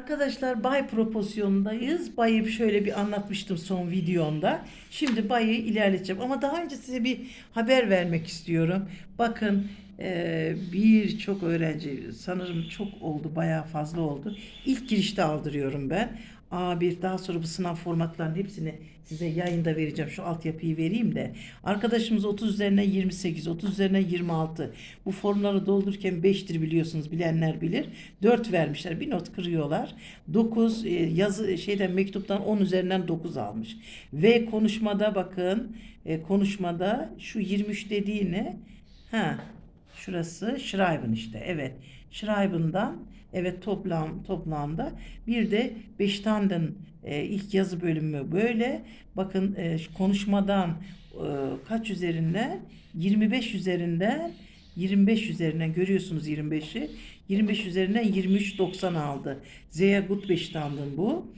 Arkadaşlar bay proporsiyonundayız. Bayı şöyle bir anlatmıştım son videomda. Şimdi bayı ilerleteceğim. Ama daha önce size bir haber vermek istiyorum. Bakın eee, birçok öğrenci sanırım çok oldu bayağı fazla oldu. İlk girişte aldırıyorum ben. A1 daha sonra bu sınav formatlarının hepsini size yayında vereceğim. Şu altyapıyı vereyim de. Arkadaşımız 30 üzerinden 28, 30 üzerinden 26. Bu formları doldururken 5'tir biliyorsunuz. Bilenler bilir. 4 vermişler. Bir not kırıyorlar. 9 e, yazı şeyden mektuptan 10 üzerinden 9 almış. Ve konuşmada bakın e, konuşmada şu 23 dediği ne? Ha Şurası Schreiben işte. Evet. Schreiben'dan evet toplam toplamda bir de Bestanden e, ilk yazı bölümü böyle. Bakın e, konuşmadan e, kaç üzerinden? 25 üzerinden 25 üzerinden görüyorsunuz 25'i. 25 üzerinden 23 90 aldı. Sehr gut bestanden bu.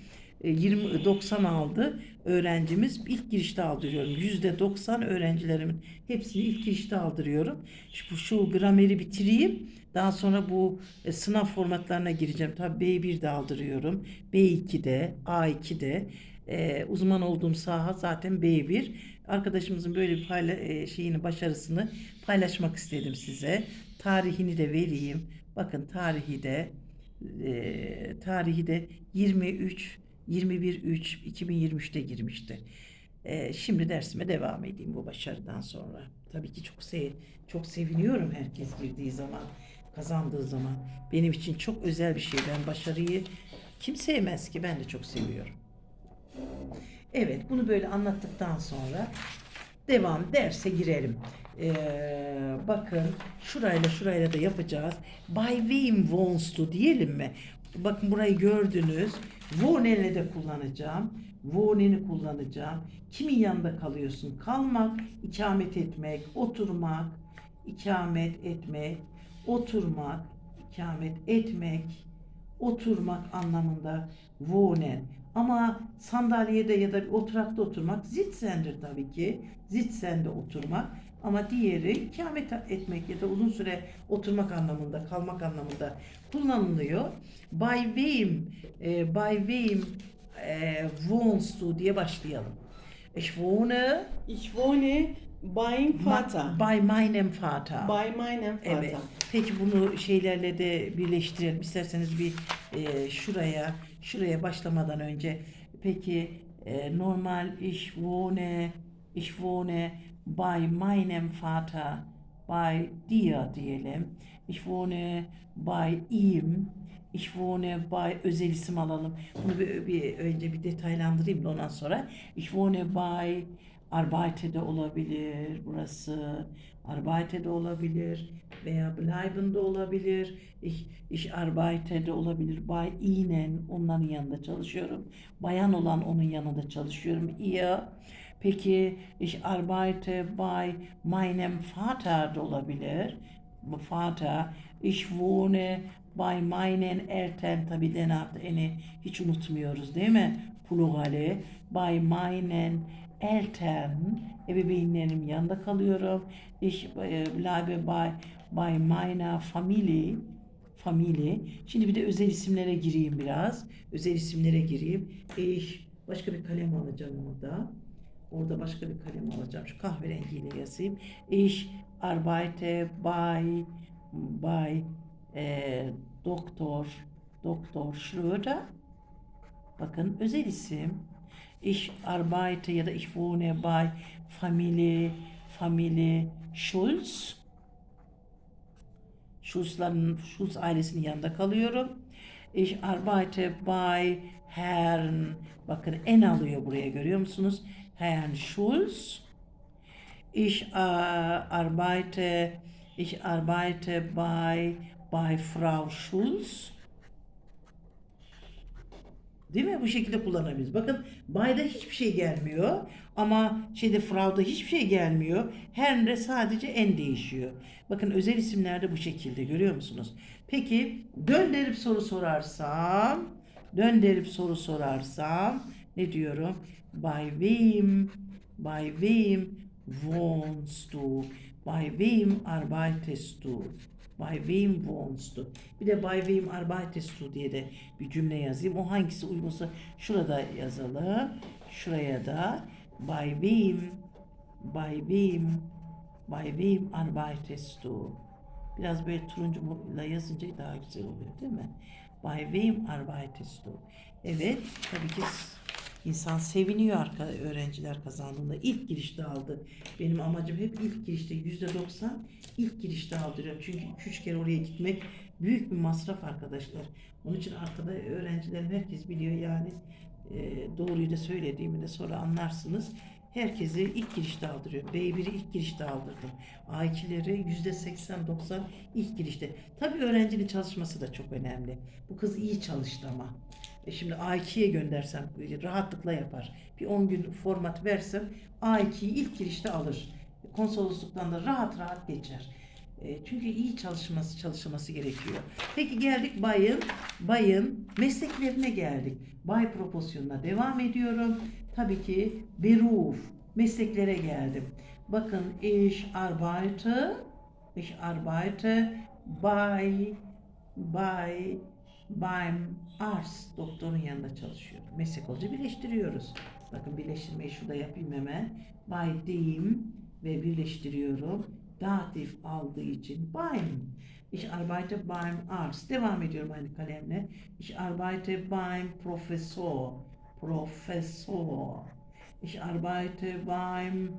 E, 20 90 aldı öğrencimiz. ilk girişte aldırıyorum. Yüzde 90 öğrencilerimin hepsini ilk girişte aldırıyorum. Şu, şu grameri bitireyim. Daha sonra bu e, sınav formatlarına gireceğim. Tabii B1'de aldırıyorum. B2'de, A2'de. E, uzman olduğum saha zaten B1. Arkadaşımızın böyle bir payla, e, şeyini, başarısını paylaşmak istedim size. Tarihini de vereyim. Bakın tarihi de e, tarihi de 23 21 3 2023'te girmişti. E, şimdi dersime devam edeyim bu başarıdan sonra. Tabii ki çok se çok seviniyorum herkes girdiği zaman, kazandığı zaman. Benim için çok özel bir şey. Ben başarıyı kim sevmez ki? Ben de çok seviyorum. Evet, bunu böyle anlattıktan sonra devam derse girelim. Ee, bakın şurayla şurayla da yapacağız. By whom wants diyelim mi? Bakın burayı gördünüz. Wohnen'i de kullanacağım. Wohnen'i kullanacağım. Kimin yanında kalıyorsun? Kalmak, ikamet etmek, oturmak, ikamet etmek, oturmak, ikamet etmek, oturmak anlamında wohnen. Ama sandalyede ya da bir oturakta oturmak zitsendir tabii ki. Zitsende oturmak. Ama diğeri ikamet etmek ya da uzun süre oturmak anlamında, kalmak anlamında kullanılıyor. By whom, e, by whom e, wohnst du diye başlayalım. Ich wohne Ich wohne beim Vater. by meinem Vater. Bei meinem Vater. Evet. Peki bunu şeylerle de birleştirelim. İsterseniz bir e, şuraya, şuraya başlamadan önce. Peki e, normal ich wohne, ich wohne bei meinem Vater, bei dir diyelim. Ich wohne bei ihm. Ich wohne bei özel isim alalım. Bunu bir, bir önce bir detaylandırayım da ondan sonra. Ich wohne bei Arbeite de olabilir burası. Arbeite de olabilir veya bleiben de olabilir. Ich, ich arbeite de olabilir. Bei Ihnen onların yanında çalışıyorum. Bayan olan onun yanında çalışıyorum. Ihr. Peki ich arbeite bei meinem Vater de olabilir. Vater. Ich wohne bei meinen Eltern. Tabi denat eni hiç unutmuyoruz değil mi? Plurali. Bei meinen Eltern, ebeveynlerim yanında kalıyorum. Ich e, bleibe bei, bei meiner Familie, Familie. Şimdi bir de özel isimlere gireyim biraz. Özel isimlere gireyim. Ich, başka bir kalem alacağım orada. Orada başka bir kalem alacağım. Şu kahverengiyle yazayım. Ich arbeite bei, bei e, Doktor, Doktor Schröder. Bakın özel isim. Ich arbeite ya da ich wohne bei Familie, Familie Schulz. Schulz'ların, Schulz ailesinin yanında kalıyorum. Ich arbeite bei Herrn, bakın en alıyor buraya görüyor musunuz? Herrn Schulz. Ich äh, arbeite, ich arbeite bei, bei Frau Schulz. Değil mi? Bu şekilde kullanabiliriz. Bakın bayda hiçbir şey gelmiyor ama şeyde Frau'da hiçbir şey gelmiyor. Her'de sadece en değişiyor. Bakın özel isimlerde bu şekilde görüyor musunuz? Peki döndürüp soru sorarsam, döndürüp soru sorarsam ne diyorum? By whom, by whom wohnst du? By whom arbeitest du? Bei wem wohnst du? Bir de bei wem arbeitest du diye de bir cümle yazayım. O hangisi uygunsa şurada yazalım. Şuraya da wem, bei wem, bei wem arbeitest du? Biraz böyle turuncuyla yazınca daha güzel oluyor değil mi? Bei wem arbeitest du? Evet, tabii ki insan seviniyor arka öğrenciler kazandığında. İlk girişte aldı. Benim amacım hep ilk girişte yüzde doksan ilk girişte aldırıyorum. Çünkü iki üç kere oraya gitmek büyük bir masraf arkadaşlar. Onun için arkada öğrencilerim herkes biliyor yani e, doğruyu da söylediğimi de sonra anlarsınız. Herkesi ilk girişte aldırıyor. B1'i ilk girişte aldırdım. A2'leri %80-90 ilk girişte. Tabii öğrencinin çalışması da çok önemli. Bu kız iyi çalıştı ama. E şimdi A2'ye göndersem böyle rahatlıkla yapar. Bir 10 gün format versem A2'yi ilk girişte alır. Konsolosluktan da rahat rahat geçer. E, çünkü iyi çalışması çalışılması gerekiyor. Peki geldik bayın, bayın mesleklerine geldik. Bay proporsiyonuna devam ediyorum. Tabii ki beruf mesleklere geldim. Bakın ich arbeite, ich arbeite bei, bei, beim Arzt, doktorun yanında çalışıyorum. Meslek olunca birleştiriyoruz. Bakın birleştirmeyi şurada yapayım hemen. Bei dem ve birleştiriyorum. Datif aldığı için beim. Ich arbeite beim Arzt. Devam ediyorum aynı kalemle. Ich arbeite beim Professor. Professor. Ich arbeite beim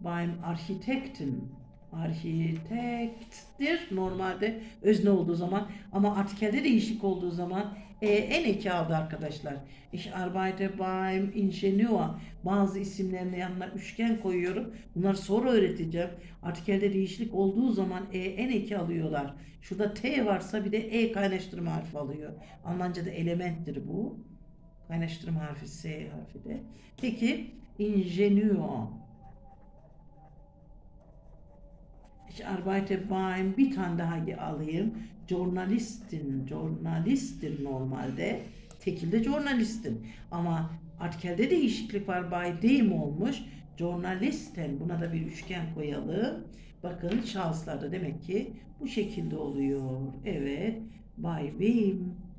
beim Architekten. Architekttir normalde özne olduğu zaman ama artikelde değişik olduğu zaman e, en eki aldı arkadaşlar. Ich arbeite beim Ingenieur. Bazı isimlerine yanına üçgen koyuyorum. Bunları sonra öğreteceğim. Artikelde değişiklik olduğu zaman e, en eki alıyorlar. Şurada T varsa bir de E kaynaştırma harfi alıyor. Almanca'da elementtir bu. Kaynaştırma harfi S harfi de. Peki Ingenieur. Ich arbeite beim bir tane daha alayım. Journalistin, journalistin normalde. Tekilde journalistin. Ama artikelde değişiklik var. By dem olmuş. Journalisten. Buna da bir üçgen koyalım. Bakın şahıslarda demek ki bu şekilde oluyor. Evet. By wem?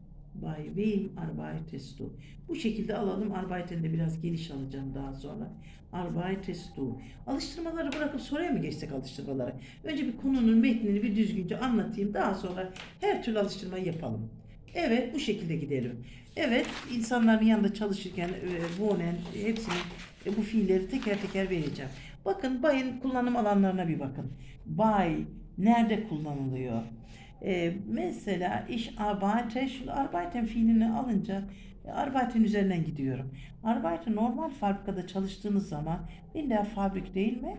By wem arbeitest du? Bu şekilde alalım. Arbeiten de biraz geniş alacağım daha sonra. Arbeitest du? Alıştırmaları bırakıp soruya mı geçsek alıştırmaları? Önce bir konunun metnini bir düzgünce anlatayım. Daha sonra her türlü alıştırmayı yapalım. Evet bu şekilde gidelim. Evet insanların yanında çalışırken e, wohnen hepsini e, bu fiilleri teker teker vereceğim. Bakın bayın kullanım alanlarına bir bakın. Bay nerede kullanılıyor? E, mesela iş arbeite, şu arbeiten fiilini alınca e, arbeiten üzerinden gidiyorum. Arbeiten normal fabrikada çalıştığınız zaman in der Fabrik değil mi?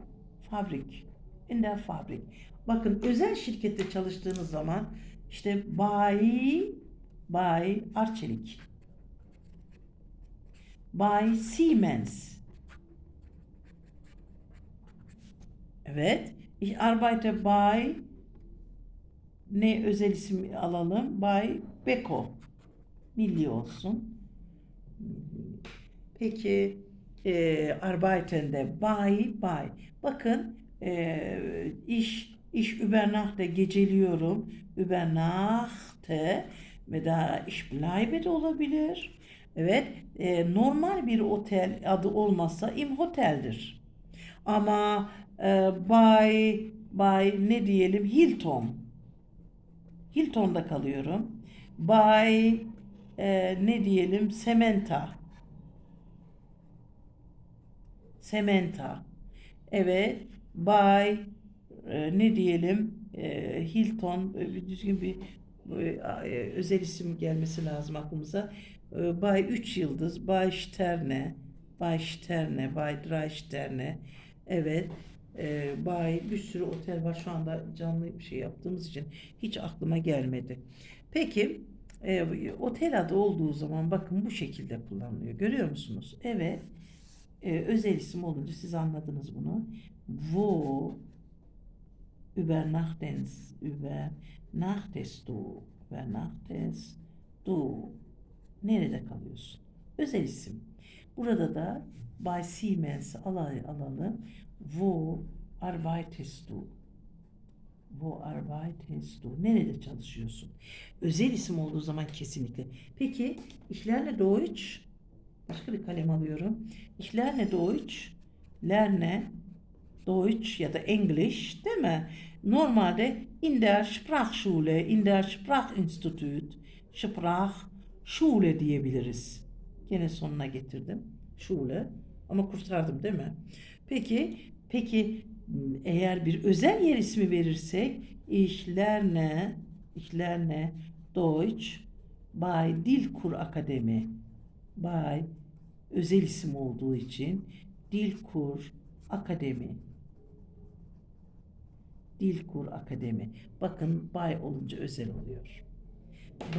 Fabrik. In der Fabrik. Bakın özel şirkette çalıştığınız zaman işte bay bay Arçelik. Bay Siemens. Evet. Ich arbeite bei ne özel isim alalım? Bay Beko. Milli olsun. Peki e, Arbeiten'de bay bay. Bakın e, iş iş übernachte geceliyorum. Übernachte ve daha iş bleibe de olabilir. Evet, e, normal bir otel adı olmazsa im hoteldir. Ama e, by by ne diyelim Hilton. Hilton'da kalıyorum. By e, ne diyelim Sementa. Sementa. Evet. By e, ne diyelim e, Hilton e, düzgün bir e, e, özel isim gelmesi lazım aklımıza. E, Bay 3 yıldız, Bay Sterne, Bay Sterne, Bay Drei Sterne. Evet. E, Bay bir sürü otel var şu anda canlı bir şey yaptığımız için hiç aklıma gelmedi. Peki e, otel adı olduğu zaman bakın bu şekilde kullanılıyor. Görüyor musunuz? Evet. E, özel isim olunca siz anladınız bunu. Wo übernachtens, übernachtest du, übernachtest du. Nerede kalıyorsun? Özel isim. Burada da Bay Siemens'i ala- alalım. Wo arbeitest du? Wo arbeitest du? Nerede çalışıyorsun? Özel isim olduğu zaman kesinlikle. Peki, ich lerne Deutsch. Başka bir kalem alıyorum. Ich lerne Deutsch. Lerne Deutsch ya da English değil mi? Normalde in der Sprachschule, in der Sprachinstitut, Sprachschule diyebiliriz. Gene sonuna getirdim. Schule. Ama kurtardım değil mi? Peki, peki eğer bir özel yer ismi verirsek ich lerne Deutsch bei Dilkur Akademi. By özel isim olduğu için Dilkur Akademi. Dilkur Akademi. Bakın bay olunca özel oluyor.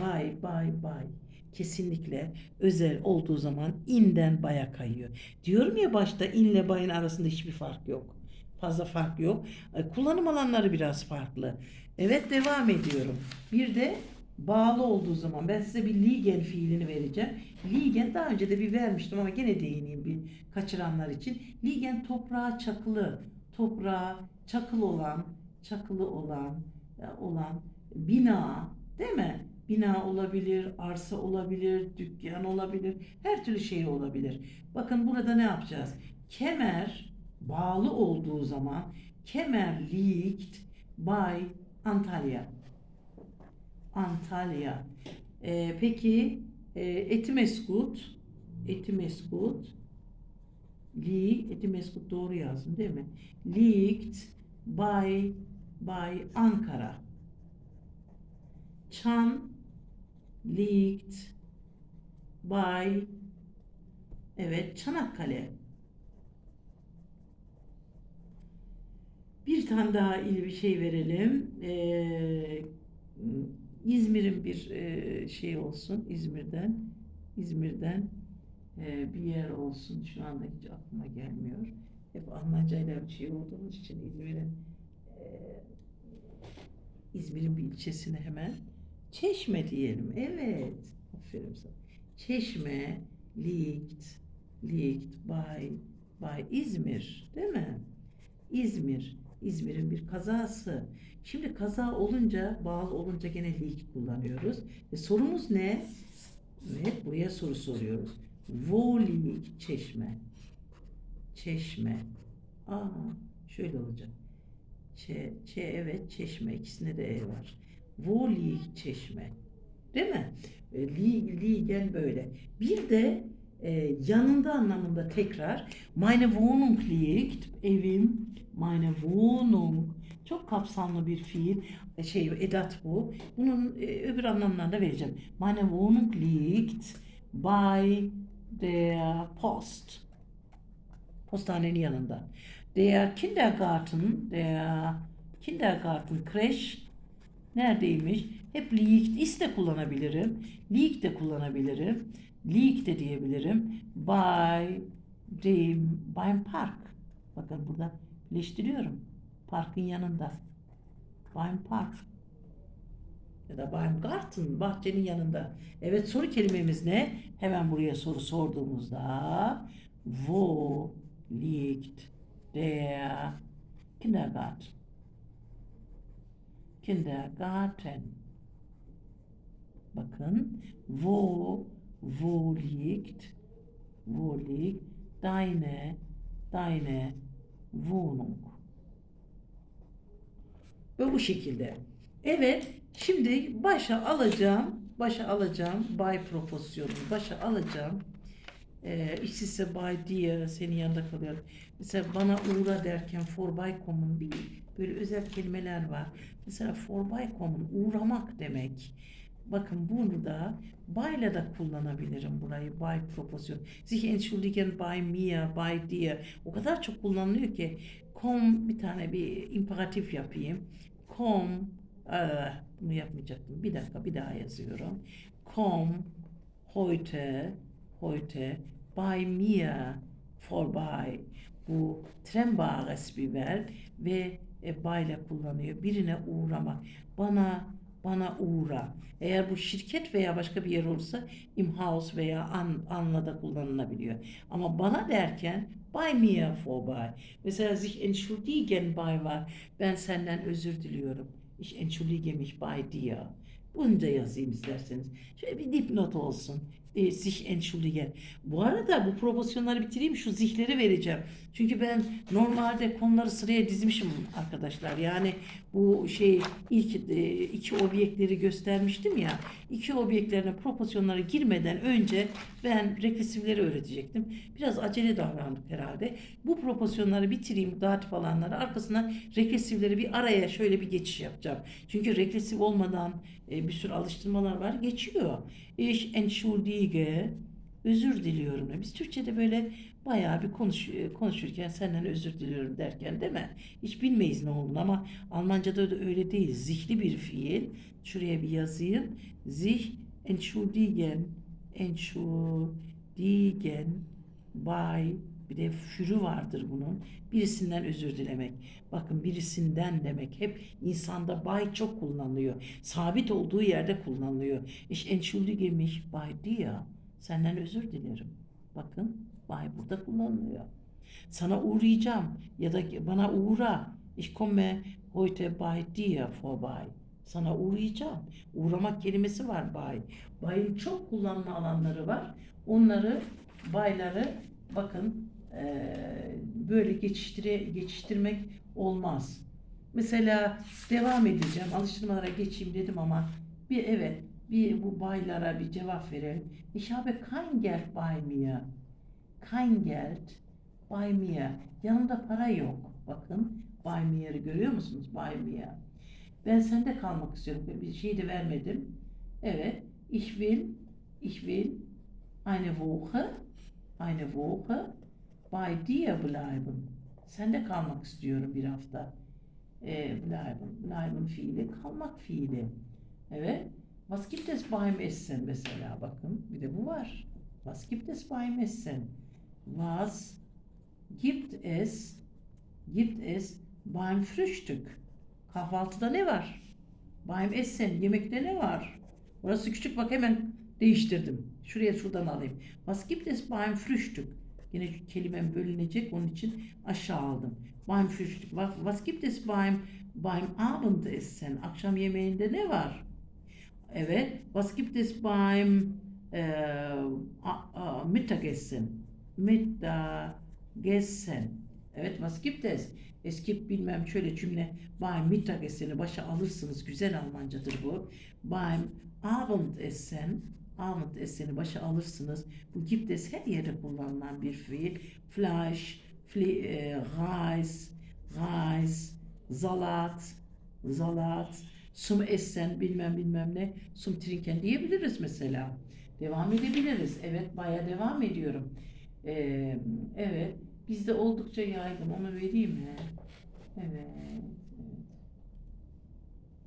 Bay, bay, bay. Kesinlikle özel olduğu zaman inden baya kayıyor. Diyorum ya başta inle bayın arasında hiçbir fark yok. Fazla fark yok. E, Kullanım alanları biraz farklı. Evet devam ediyorum. Bir de bağlı olduğu zaman ben size bir ligen fiilini vereceğim. Ligen daha önce de bir vermiştim ama gene değineyim bir kaçıranlar için. Ligen toprağa çakılı, toprağa çakılı olan, çakılı olan, e, olan bina değil mi? Bina olabilir, arsa olabilir, dükkan olabilir, her türlü şey olabilir. Bakın burada ne yapacağız? Kemer bağlı olduğu zaman kemer liegt by Antalya. Antalya. Ee, peki e, Etimeskut Etimeskut Li Etimeskut doğru yazdım değil mi? Liegt by by Ankara. Çan liegt by evet Çanakkale. Bir tane daha il bir şey verelim. Ee, İzmir'in bir e, şey olsun. İzmir'den İzmir'den e, bir yer olsun. Şu anda hiç aklıma gelmiyor. Hep Almancayla bir şey olduğumuz için İzmir'in e, İzmir'in bir ilçesine hemen Çeşme diyelim. Evet. Aferin sana. Çeşme liegt liegt by by İzmir, değil mi? İzmir. İzmir'in bir kazası. Şimdi kaza olunca, bağlı olunca gene liegt kullanıyoruz. E, sorumuz ne? Evet, buraya soru soruyoruz. Wo liegt Çeşme? Çeşme. Aa, şöyle olacak. Ç, Ç evet Çeşme. ikisinde de E var. Wo liegt Çeşme? Değil mi? E, li, liegen böyle. Bir de e, yanında anlamında tekrar meine Wohnung liegt evim meine Wohnung çok kapsamlı bir fiil e, şey edat bu. Bunun e, öbür anlamlarını da vereceğim. Meine Wohnung liegt bei der Post. Postanenin yanında. Der Kindergarten, der Kindergarten Crash neredeymiş? Hep liegt is de kullanabilirim. Liegt de kullanabilirim. Liegt de diyebilirim. By dem beim Park. Bakın burada birleştiriyorum. Parkın yanında. Beim Park. Ya da beim Garten, bahçenin yanında. Evet soru kelimemiz ne? Hemen buraya soru sorduğumuzda Wo liegt der Kindergarten? Kindergarten. Bakın wo wo liegt wo liegt deine deine Wohnung. Ve bu şekilde. Evet, şimdi başa alacağım, başa alacağım, by proposyonu, başa alacağım. Ee, işsizse by diye senin yanında kalıyor. Mesela bana uğra derken for by common bir böyle özel kelimeler var. Mesela for by common uğramak demek. Bakın bunu da by'la da kullanabilirim burayı by proposyon. Sich entschuldigen by mir, by dir. O kadar çok kullanılıyor ki kom bir tane bir imperatif yapayım. Kom aa, bunu yapmayacaktım. Bir dakika bir daha yazıyorum. Kom heute heute by mir vorbei. Bu trennbares bir verb ve e, by kullanıyor. Birine uğramak. Bana bana uğra. Eğer bu şirket veya başka bir yer olursa im Haus veya an, anla da kullanılabiliyor. Ama bana derken bei mir vorbei. Mesela sich entschuldigen bei var. Ben senden özür diliyorum. Ich entschuldige mich bei dir. Bunu da yazayım isterseniz. Şöyle bir dipnot olsun. E, sich entschuldigen. Bu arada bu proporsiyonları bitireyim. Şu zihleri vereceğim. Çünkü ben normalde konuları sıraya dizmişim arkadaşlar. Yani bu şey ilk e, iki obyektleri göstermiştim ya. İki obyektlerine proporsiyonlara girmeden önce ben regresifleri öğretecektim. Biraz acele davrandık herhalde. Bu proporsiyonları bitireyim datif alanları. Arkasından regresifleri bir araya şöyle bir geçiş yapacağım. Çünkü regresif olmadan e, bir sürü alıştırmalar var. Geçiyor. Ich entschuldige özür diliyorum. Biz Türkçe'de böyle bayağı bir konuş, e, konuşurken senden özür diliyorum derken değil mi? Hiç bilmeyiz ne olduğunu ama Almanca'da da öyle değil. Zihli bir fiil. Şuraya bir yazayım. Sich entschuldigen entschuldigen bei bir de fürü vardır bunun. Birisinden özür dilemek. Bakın birisinden demek. Hep insanda bei çok kullanılıyor. Sabit olduğu yerde kullanılıyor. Ich entschuldige mich bei dir. Senden özür dilerim. Bakın bei burada kullanılıyor. Sana uğrayacağım ya da bana uğra. Ich komme heute bei dir vorbei. Sana uğrayacağım. Uğramak kelimesi var bay. Bay'ın çok kullanma alanları var. Onları bayları bakın böyle geçiştire, geçiştirmek olmaz. Mesela devam edeceğim. Alıştırmalara geçeyim dedim ama bir evet bir bu baylara bir cevap verelim. Ich habe kein Geld bei mir. Kein Geld bei mir. Para yok. Bakın bei görüyor musunuz? Bei mir. Ben sende kalmak istiyorum. Bir şey de vermedim. Evet. Ich will, ich will eine Woche, eine Woche bei dir bleiben. Sende kalmak istiyorum bir hafta. E, bleiben. Bleiben fiili kalmak fiili. Evet. Was gibt es beim Essen mesela bakın. Bir de bu var. Was gibt es beim Essen? Was gibt es gibt es beim Frühstück? Kahvaltıda ne var? Beim Essen, yemekte ne var? Burası küçük bak hemen değiştirdim. Şuraya şuradan alayım. Was gibt es beim Frühstück? Yine kelimem bölünecek onun için aşağı aldım. Beim Frühstück. Was, was gibt es beim beim Abendessen? Akşam yemeğinde ne var? Evet. Was gibt es beim äh, a- a- Mittagessen? Mittagessen. Evet, was gibt es? Es gibt bilmem şöyle cümle. Beim Mittagessen'i başa alırsınız. Güzel Almancadır bu. Beim Abendessen Abendessen'i başa alırsınız. Bu gibt es her yerde kullanılan bir fiil. Fleisch, Fle e, Reis, Reis, Salat, Salat, zum Essen bilmem bilmem ne, zum Trinken diyebiliriz mesela. Devam edebiliriz. Evet baya devam ediyorum. Ee, evet. Bizde oldukça yaygın. Onu vereyim mi? Evet. evet.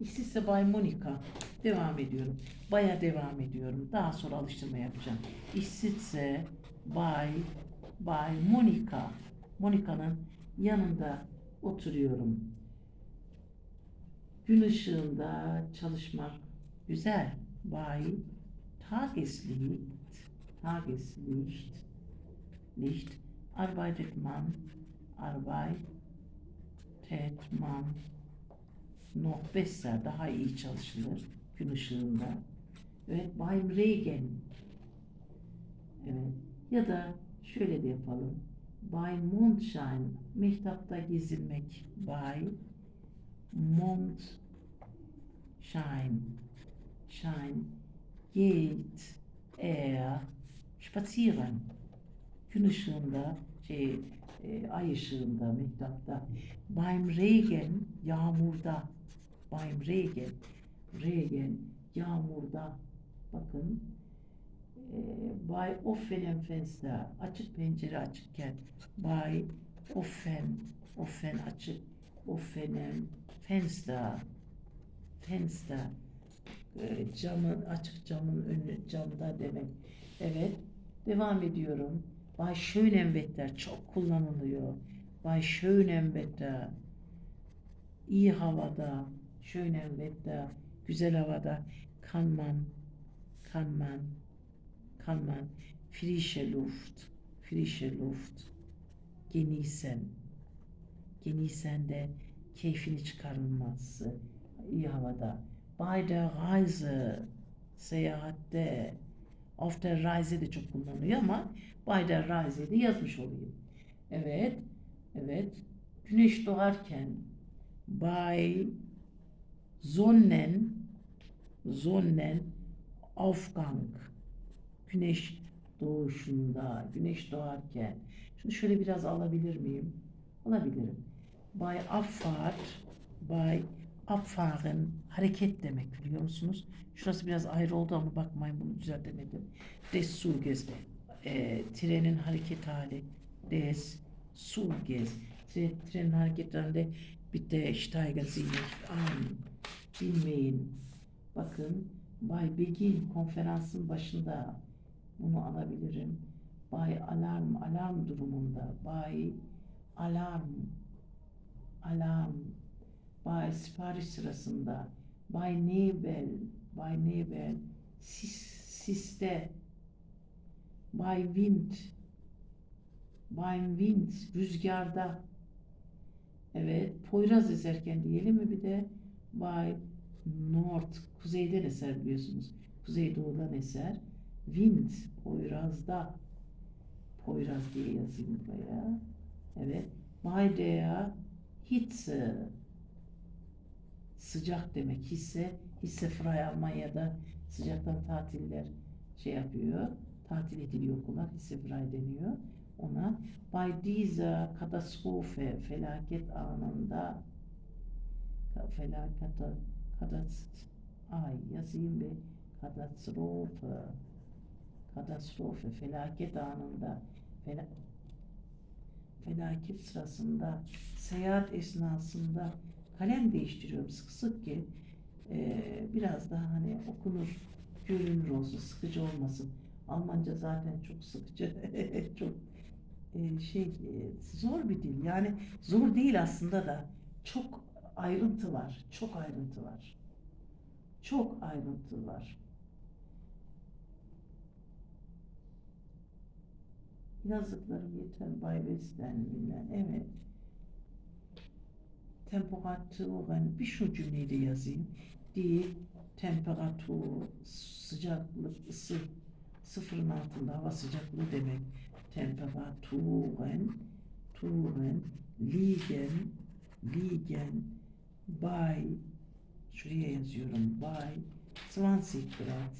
İşsizse Bay Monika. Devam ediyorum. Baya devam ediyorum. Daha sonra alıştırma yapacağım. İşsizse Bay Bay Monika. Monika'nın yanında oturuyorum. Gün ışığında çalışmak güzel. Bay Tageslicht. Tageslicht. Licht. Arbeitet man. Arbeitet man. Noch besser. Daha iyi çalışılır. Gün ışığında. Evet. Beim Regen. Evet. Ya da şöyle de yapalım. Beim Mondschein. Mehtapta gezinmek. Bei Mondschein. Schein. Geht er spazieren. Gün ışığında, şey, e, ay ışığında, mehtapta. Beim Regen, yağmurda. Beim Regen, Regen, yağmurda. Bakın. E, bei offenem Fenster, açık pencere açıkken. Bei offen, offen açık, offenem Fenster, Fenster. E, camın, açık camın önü, camda demek. Evet. Devam ediyorum. Bay Schönenwetter çok kullanılıyor. Bay Schönenwetter iyi havada, Schönenwetter güzel havada kann man, kann man, kann man frische Luft, frische Luft genießen. Genießen de keyfini çıkarılması iyi havada. Bei der Reise, seyahatte, auf der Reise de çok kullanılıyor ama bei der Reise de yazmış olayım. Evet, evet. Güneş doğarken bei Sonnen, Sonnen Aufgang. Güneş doğuşunda, güneş doğarken. Şunu şöyle biraz alabilir miyim? Alabilirim. Bei Abfahrt, bei Abfahren hareket demek biliyor musunuz? Şurası biraz ayrı oldu ama bakmayın bunu düzeltemedim. Des Zuges, e, trenin hareket hali. Des Zuges. Tre, trenin hareketlerinde bitte steigen Sie nicht an. Bilmeyin. Bakın Bay Begin konferansın başında bunu alabilirim. Bay alarm, alarm durumunda. Bay alarm, alarm. Bay sipariş sırasında. Bay Nebel, Bay Nebel. Sis, siste. Bay Wind, Bay Wind, rüzgarda. Evet, Poyraz eserken diyelim mi bir de Bay North, kuzeyden eser biliyorsunuz. Kuzeydoğudan eser. Wind, Poyraz'da. Poyraz diye yazayım buraya. Evet. Bei der Hitze. Sıcak demek hisse. Hisse frei Almanya'da sıcaktan tatiller şey yapıyor. Tatil ediliyor okullar. Hisse frei deniyor ona. Bei dieser Katastrophe, felaket anında felaket ay yazayım bir katastrofe katastrofe felaket anında. Fela, felaket sırasında seyahat esnasında kalem değiştiriyorum. Sık sık ki eee, biraz daha hani okunur görünür olsun sıkıcı olmasın. Almanca zaten çok sıkıcı çok eee, şey eee, zor bir dil. Yani zor değil aslında da. Çok ayrıntı var çok ayrıntı var çok ayrıntı var Yazdıklarım yeter Bay West'ten bilmem. Evet. Temperaturen bir şu cümleyi de yazayım. Die Temperatur sıcaklık ısı sıfırın altında hava sıcaklığı demek. Temperaturen Turen liegen liegen bei şuraya yazıyorum. By 20 Grad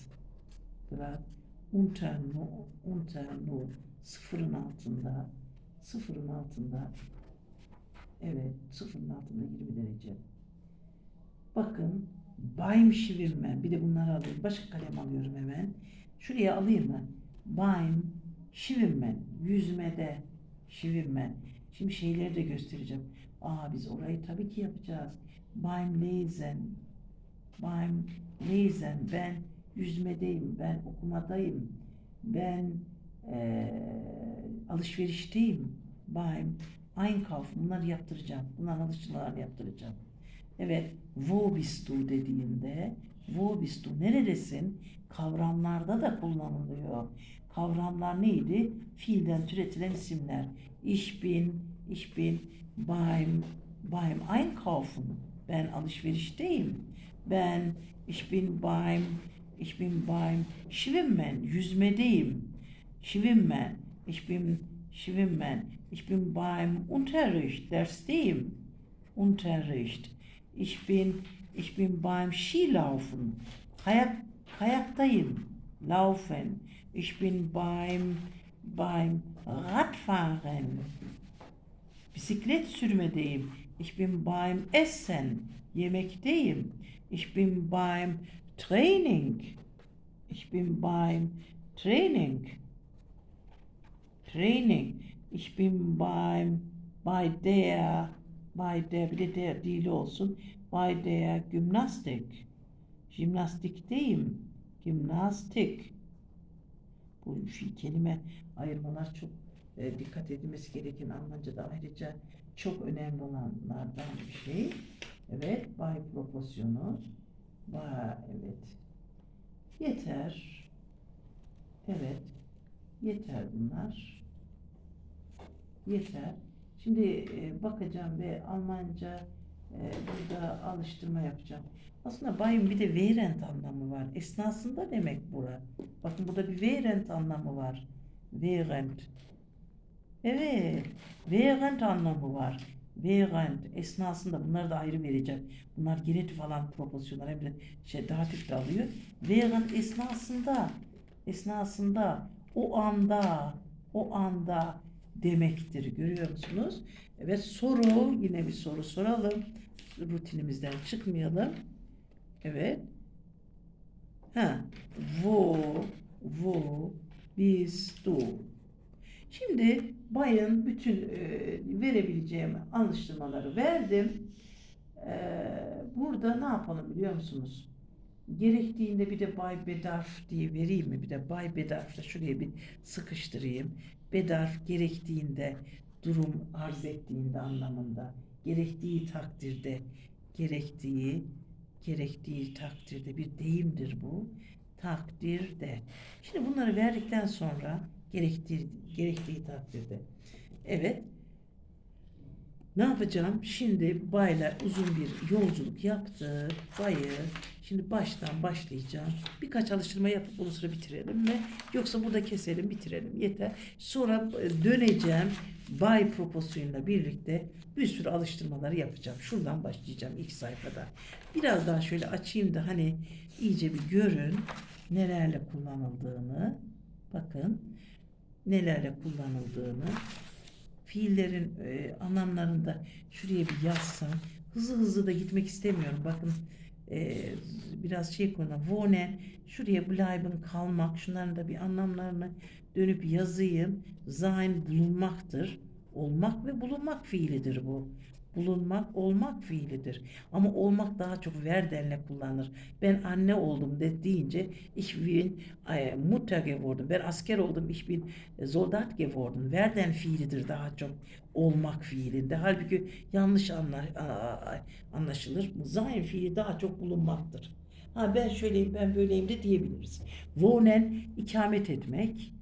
Grad unter no, unter no sıfırın altında sıfırın altında. Evet sıfırın altında 20 derece. Bakın Beim Schwimmen bir de bunları alıyorum. Başka kalem alıyorum hemen. Şuraya alayım mı? Beim Schwimmen yüzmede Schwimmen şimdi şeyleri de göstereceğim aa biz orayı tabii ki yapacağız Beim Lesen Beim Lesen ben yüzmedeyim ben okumadayım ben eee, alışverişteyim. Beim Einkauf. Bunları yaptıracağım. Bunların alıştırmalarını yaptıracağım. Evet. Wo bist du dediğinde wo bist du? Neredesin? Kavramlarda da kullanılıyor. Kavramlar neydi? Fiilden türetilen isimler. Ich bin, ich bin beim, beim Einkaufen. Ben alışverişteyim. Ben, ich bin beim, ich bin beim Schwimmen. Yüzmedeyim. Schwimmen. Ich bin schwimmen. Ich bin beim Unterricht, dersteyim. Unterricht. Ich bin ich bin beim Skilaufen. Kayak kayaktayım. Laufen. Ich bin beim beim Radfahren. Bisiklet sürmedeyim. Ich bin beim Essen. Yemekteyim. Ich bin beim Training. Ich bin beim Training. Training. Ich bin beim bei der bei der bir de der değil olsun. Bei der Gymnastik. Jimnastikteyim. Gimnastik. Bu kelime ayırmalar çok e, dikkat edilmesi gereken Almanca'da ayrıca çok önemli olanlardan bir şey. Evet, by proporsiyonu. Ba evet. Yeter. Evet. Yeter bunlar. Yeter. Şimdi e, bakacağım ve Almanca e, burada alıştırma yapacağım. Aslında bayım bir de während anlamı var. Esnasında demek bura. Bakın burada bir während anlamı var. Während. Evet. Während anlamı var. Während esnasında bunları da ayrı vereceğim. Bunlar genitif falan proporsiyonlar hem de şey datif de alıyor. Während esnasında esnasında o anda o anda demektir. Görüyor musunuz? Evet soru yine bir soru soralım. Rutinimizden çıkmayalım. Evet. Ha. Wo, wo, bist du? Şimdi bayın bütün e, verebileceğim alıştırmaları verdim. E, burada ne yapalım biliyor musunuz? Gerektiğinde bir de bay bedarf diye vereyim mi? Bir de bay bedarf da şuraya bir sıkıştırayım. Bedarf gerektiğinde, durum arz ettiğinde anlamında. Gerektiği takdirde, gerektiği, gerektiği takdirde bir deyimdir bu. Takdirde. Şimdi bunları verdikten sonra gerektiği, gerektiği takdirde. Evet. Ne yapacağım? Şimdi bayla uzun bir yolculuk yaptık. Bayı şimdi baştan başlayacağım. Birkaç alıştırma yapıp bunu sonra bitirelim mi? Yoksa burada keselim bitirelim yeter. Sonra e, döneceğim. Bay proposyonuyla birlikte bir sürü alıştırmaları yapacağım. Şuradan başlayacağım ilk sayfada. Biraz daha şöyle açayım da hani iyice bir görün nelerle kullanıldığını. Bakın nelerle kullanıldığını fiillerin e, anlamlarında şuraya bir yazsam hızlı hızlı da gitmek istemiyorum. Bakın e, biraz şey konu wohnen şuraya bleiben kalmak şunların da bir anlamlarını dönüp yazayım. Sein bulunmaktır. Olmak ve bulunmak fiilidir bu. Bulunmak, olmak fiilidir. Ama olmak daha çok verdenle kullanılır. Ben anne oldum de deyince ich bin e, Mutter geworden. Ben asker oldum, ich bin Soldat geworden. Verden fiilidir daha çok olmak fiilinde. Halbuki yanlış anla, anlaşılır. Sein fiili daha çok bulunmaktır. Ha ben şöyleyim, ben böyleyim de diyebiliriz. Wohnen ikamet etmek.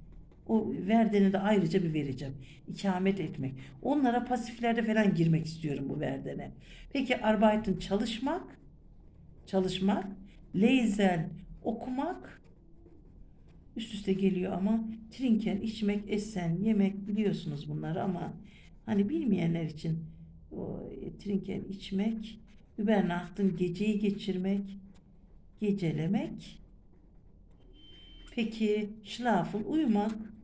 O verdeni de ayrıca bir vereceğim. İkamet etmek. Onlara pasiflerde falan girmek istiyorum bu verdene. Peki arbeiten çalışmak, çalışmak, lesen okumak üst üste geliyor ama trinken içmek, essen, yemek biliyorsunuz bunları ama hani bilmeyenler için o e, trinken içmek, übernachten geceyi geçirmek, gecelemek. Peki schlafen uyumak.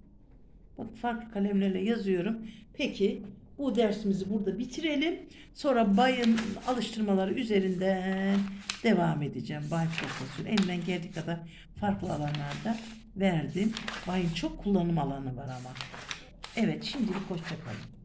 Bak farklı kalemlerle yazıyorum. Peki bu dersimizi burada bitirelim. Sonra bayın alıştırmaları üzerinden devam edeceğim. Bay profesör elimden geldiği kadar farklı alanlarda verdim. Bayın çok kullanım alanı var ama. Evet şimdilik hoşça kalın.